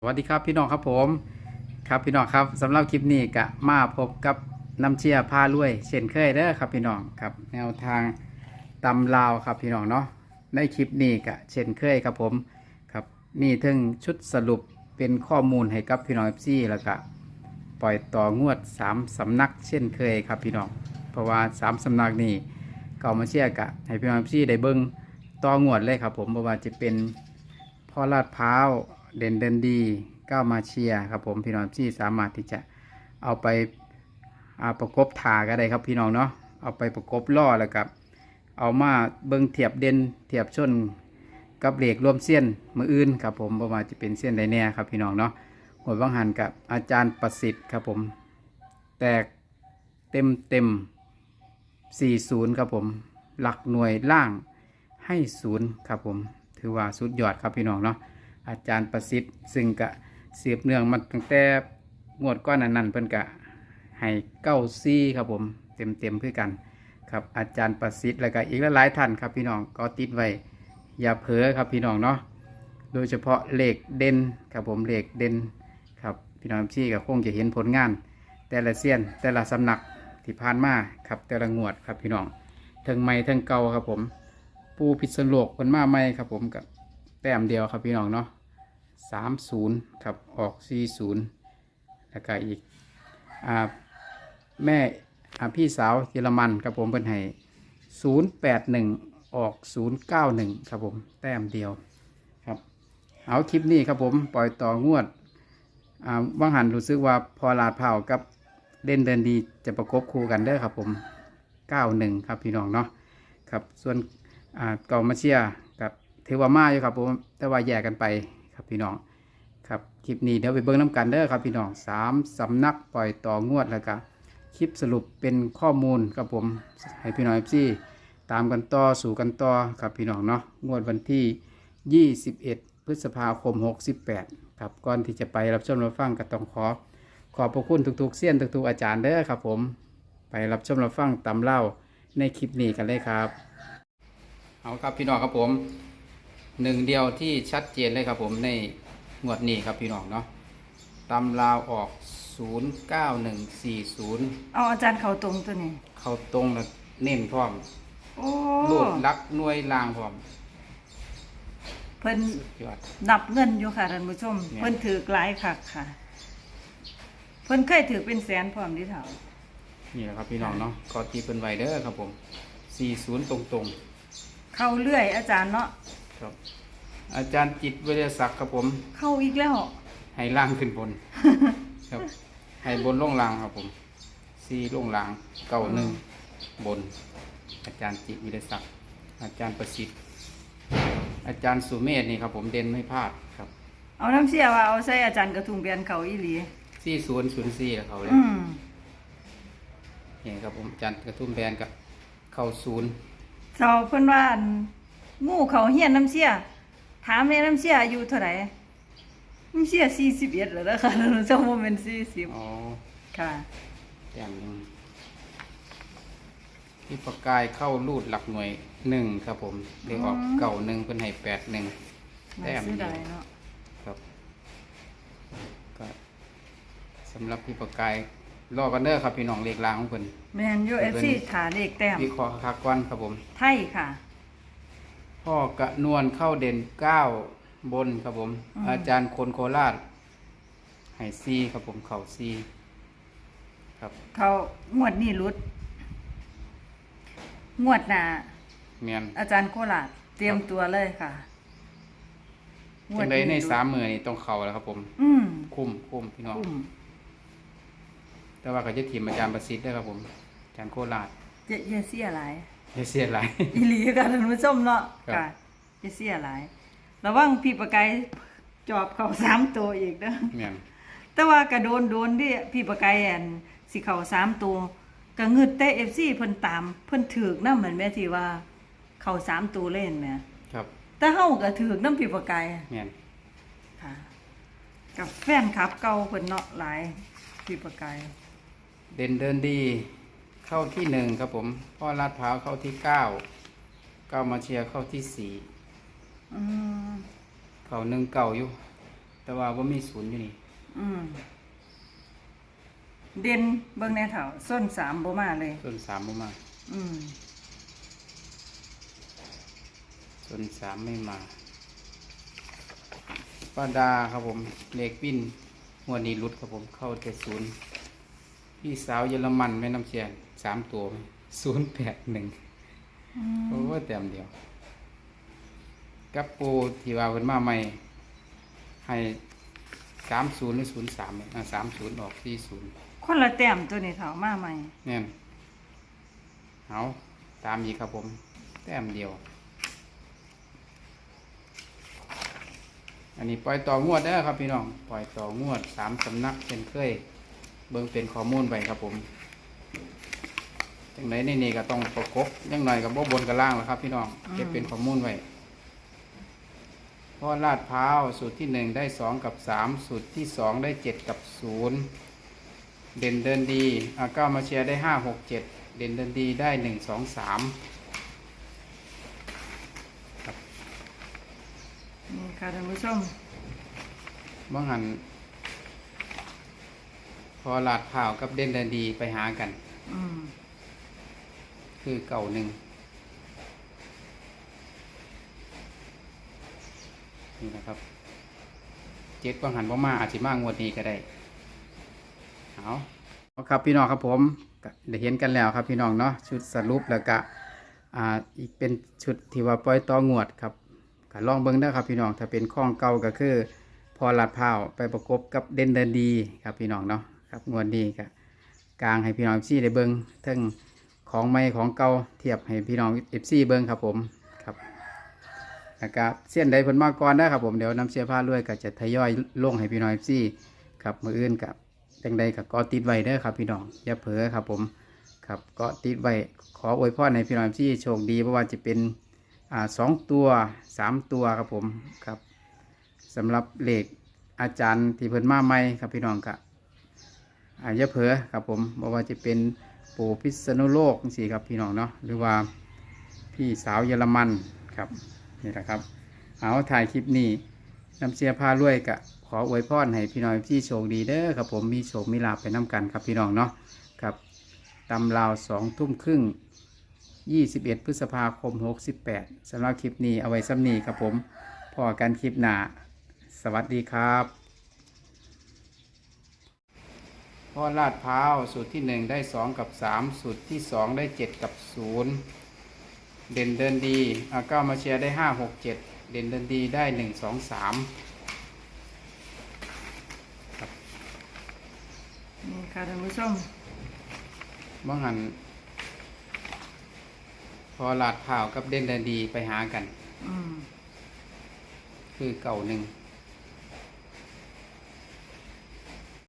สวัสดีครับพี่น้องครับผมครับพี่น้องครับสำหรับคลิปนี้กะมาพบกับน้ำเชียร์ผ้าลุยเช่นเคยเด้อครับพี่น้องครับแนวทางตำลาวครับพี่น้องเนาะในคลิปนี้กะเช่นเคยครับผมครับมีถึงชุดสรุปเป็นข้อมูลให้กับพี่น้องเอฟซีแล้วก็ปล่อยต่องวด 3สำนักเช่นเคยครับพี่น้องเพราะว่า 3สำนักนี้เก่ามาเชียร์กะให้พี่น้องเอฟซีได้เบิ้งต่องวดเลยครับผมเพราะว่าจะเป็นพ่อลาดพร้าว เด่นเดินดีก้าวมาเชียร์ครับผมพี่น้องที่สามารถที่จะเอาไปอาประกบถาก็ได้ครับพี่น้องเนาะเอาไปประกบล่อแล้วกับเอามาเบิ้งเทียบเด่นเทียบชนกับเหล็กรวมเส้นมืออื่นครับผมประมาณจะเป็นเส้นใดแน่ครับพี่น้องเนาะหวยบางหันกับอาจารย์ประสิทธิ์ครับผม แตกเต็มเต็ม40 ครับผม หลักหน่วยล่างให้ศูนย์ครับผม ถือว่าสุดยอดครับพี่น้องเนาะ อาจารย์ประสิทธิ์ ซึ่งกะเสืบเนื่องมาตั้งแต่งวดก้อนนั้นเพิ่นกะให้เก้าซี่ครับผมเต็มเต็มๆคือกันครับอาจารย์ประสิทธิ์แล้วก็อีกหลายท่านครับพี่น้องก็ติดไว้อย่าเผลอครับพี่น้องเนาะโดยเฉพาะเลขเด่นครับผมเลขเด่นครับพี่น้องที่ก็คงจะเห็นผลงาน แต่ละเซียนแต่ละสำนักที่ผ่านมาครับแต่ละงวดครับพี่น้องทั้งใหม่ทั้งเก่าครับผม ปูพิษณุโลกคนมาใหม่ครับผมกับแต้มเดียวครับพี่น้องเนาะ สามศูนย์ครับออกสี่ศูนย์แล้วก็อีกอ่าแม่อ่าพี่สาวเยอรมันครับผมเป็นให้ศูนย์แปดหนึ่งออกศูนย์เก้าหนึ่งครับผมแต้มเดียวครับเอาคลิปนี้ครับผมปล่อยต่องวดอ่าว่างหันรู้สึกว่าพอลาดเผากับเด่นเดินดีจะประกบคู่กันเด้ครับผมเก้าหนึ่งครับพี่น้องเนาะครับส่วนอ่าเก่ามาเชียกับเทวามาอยู่ครับผมแต่ว่าแยกกันไป ครับพี่น้องครับคลิปนี้เดี๋ยวไปเบิ้งน้ำกันเด้อครับพี่น้องสามสำนักปล่อยต่องวดแล้วก็คลิปสรุปเป็นข้อมูลครับผมให้พี่น้องเอฟซีตามกันต่อสู่กันต่อครับพี่น้องเนาะงวดวันที่ 21 พฤษภาคม 68 ครับก่อนที่จะไปรับชมรับฟังก็ต้องขอ ขอบพระคุณทุกๆเสี้ยนทุกๆอาจารย์เด้อครับผมไปรับชมรับฟังตำเล่าในคลิปนี้กันเลยครับ เอาครับพี่น้องครับผม หนึ่งเดียวที่ชัดเจนเลยครับผมในงวดนี้ครับพี่น้องเนาะตำลาวออก 09140 เอาอาจารย์เขาตรงตัวนี้ เข้าตรงแล้วเน้นพร้อมโอ้รูดลักหน่วยลางพร้อมเพิ่นสุดยอดนับเงินอยู่ค่ะท่านผู้ชมเนี่ยเพิ่นถือหลายคักค่ะ เพิ่นเคยถือเป็นแสนพร้อมที่เถานี่แหละครับพี่น้องเนาะก็ตีเป็นไวเดอร์ครับผม 40 ตรงตรงเข้าเรื่อยอาจารย์เนาะๆ ครับ อาจารย์จิตวิทยาศักดิ์ครับผม เข้าอีกแล้ว ให้ล่างขึ้นบน ครับ ให้บนลงล่างครับผมซีลงล่างเก้าหนึ่งบน อาจารย์จิตวิทยาศักดิ์อาจารย์ประสิทธิ์ อาจารย์สุเมธนี่ครับผมเด่นไม่พลาดครับเอาน้ำเสียว่าเอาใส่อาจารย์กระทุงเบียนเขาอีหลีซีศูนย์ศูนย์ซีเขาเลยอืมนี่ครับผมอาจารย์กระทุ่มแบนกับเข้าศูนย์เจ้าเพิ่นว่า อั่นงูเขาเฮียนน้ำเสีย ถามเลยน้ำเสียอายุเท่าไหร่น้ำเสีย41แล้วนะคะท่านผู้ชมบ่แม่นอ๋อ40ค่ะแต้มหนึ่งที่ประกายเข้ารูดหลักหน่วยหนึ่งครับผมเรียกออกอืมเก่าหนึ่งเป็นให้แปดหนึ่งแต้มน่าเสียเดียวดายเนาะครับก็สำหรับพี่ประกายรอกันเด้อครับพี่น้องเลขลางของเพิ่นแมนยูเอฟซีถาเลขแต้มวิเคราะห์คักก้อนครับผม ไทยค่ะ พ่อกระนวลเข้าเด่นเก้าบนครับผม อืม อาจารย์คนโคราชให้ซีครับผมเข่าซีครับเขางวดนี่รุด งวดหน้าเมียนอาจารย์โคราชเตรียมตัวเลยค่ะจังไดในรุดสามมือนี่ต้องเข่าแล้วครับผม อืมคุ้มคุ้มพี่น้องคุ้มแต่ว่าก็จะทีมอาจารย์ประสิทธิ์ด้วยครับผมอาจารย์โคราชเยเยเสียหลาย อย่าเสียหลาย อีหลีค่ะท่านผู้ชมเนาะครับ ค่ะเยเสียหลายระวังพี่ประไกายจอบเขาสามตัวอีกเด้อเมียนแต่ว่ากระโดนโดนที่พี่ประไกายอันสิเขาสามตัวก็งึดแต่เอฟซีเพิ่นตามเพิ่นถือกนำเหมือนแม่ที่ว่า เขาสามตัวเล่นแหม่ครับแต่เฮาก็ถือกน้ำพี่ประไกายเมียนค่ะ กับแฟนคลับเก่าเพิ่นเนาะหลายพี่ประไกายเด่นเดินดี เข้าที่หนึ่งครับผม พ่อลาดพร้าวเข้าที่เก้าเก้ามาเชียร์เข้าที่สี่อืมเขาหนึ่งเก่าอยู่แแต่ว่าว่ามีศูนย์อยู่นี่ อืมเด่นเบิ่งแน่เถ่าส้นสามบ่มาเลย ส่วนสามบ่มา อืมส่วนสามไม่มาป้าดาครับผม เลขวินหัวดนี้รุดครับผมเข้าเจ็ดศูนย์ พี่สาวเยอรมันแม่น้ำเชียนสามตัวศูนย์แปดหนึ่งโอ้ยแต้มเดียว กับปูที่ว่าเพิ่นมาใหม่ ให้สามศูนย์หรือศูนย์สามเนี่ยสามศูนย์ออกสี่ศูนย์คนละแต้มตัวนี้เถ่ามาใหม่เนี่ยเอาตามอีกครับผม แต้มเดียว อันนี้ปล่อยต่องวดได้อครับพี่น้อง ปล่อยต่องวดสามสำนักเช่นเคย เบิ่งเป็นข้อมูลไปครับผมจังไหนในนี่ก็ต้องประกบยังหน่อยกับบ่บนกับล่างแล้วครับ พี่น้องเก็บเป็นข้อมูลไว้เพราะลาดพร้าวสูตรที่หนึ่งได้สองกับสามสูตรที่สองได้เจ็ดกับศูนย์เด่นเดินดีอาก้ามาเชียร์ได้ห้าหกเจ็ดเด่นเดินดีได้หนึ่งสองสามนี่ค่ะท่านผู้ชมบางหัน พอลาดพร้าวกับเด่นเดินดีไปหากัน อืมคือเก่าหนึ่งนี่นะครับ เจ็ดบางหันบ่มาอาจจะมากงวดนี้ก็ได้เอาเอาครับพี่น้องครับผมก็ได้เห็นกันแล้วครับพี่น้องเนาะชุดสรุปแล้วก็อ่าอีกเป็นชุดที่ว่าปล่อยต่องวดครับก็ลองเบิ่งเด้อครับพี่น้องถ้าเป็นข้องเก่าก็คือ พอลาดพร้าวไปประกบกับเด่นเดินดีครับพี่น้องเนาะ ครับงวดนี้ก็กลางให้พี่น้องเอฟซีได้เบิ่งทั้งของใหม่ของเก่าเทียบให้พี่น้องเอฟซีเบิ้งครับผมครับแล้วก็เส้นใดผลมาก่อนนะครับผมเดี๋ยวนำเสียผ้าลวยก็จะทยอยลงให้พี่น้องเอฟซีครับมืออื่นกับจังใดกับก็ติดไว้เด้อครับพี่น้องอย่าเผลอครับผมครับก็ติดไว้ขออวยพรในพี่น้องเอฟซีโชคดีเพราะว่าจะเป็นอ่าสองตัวสามตัวครับผมครับสำหรับเลขอาจารย์ที่เพิ่นมาใหม่ครับพี่น้องครับ อาอย่าเผลอครับผมบอกว่าจะเป็นปู่พิษณุโลกสิครับพี่น้องเนาะหรือว่าพี่สาวเยอรมันครับนี่แหละครับเอาถ่ายคลิปนี้นำเสียพารวยกะขออวยพรให้พี่น้องที่โชคดีเด้อครับผมมีโชคมีลาภไปน้กันครับพี่น้องเนาะครับตำราวสองทุ่มครึ่ง 21 พฤษภาคม 68สำหรับคลิปนี้เอาไว้ซ้ำนี้ครับผมพอกันคลิปหน้า สวัสดีครับ เพราะลาดพร้าวสูตรที่หนึ่งได้สองกับสามสูตรที่สองได้เจ็ดกับศูนย์เด่นเดินดีอาก้ามาเชียร์ได้ห้าหกเจ็ดเด่นเดินดีได้หนึ่งสองสามนี่ค่ะท่านผู้ชมเมื่อหัน พอลาดพร้าวกับเด่นเดินดีไปหากัน อืมคือเก่าหนึ่ง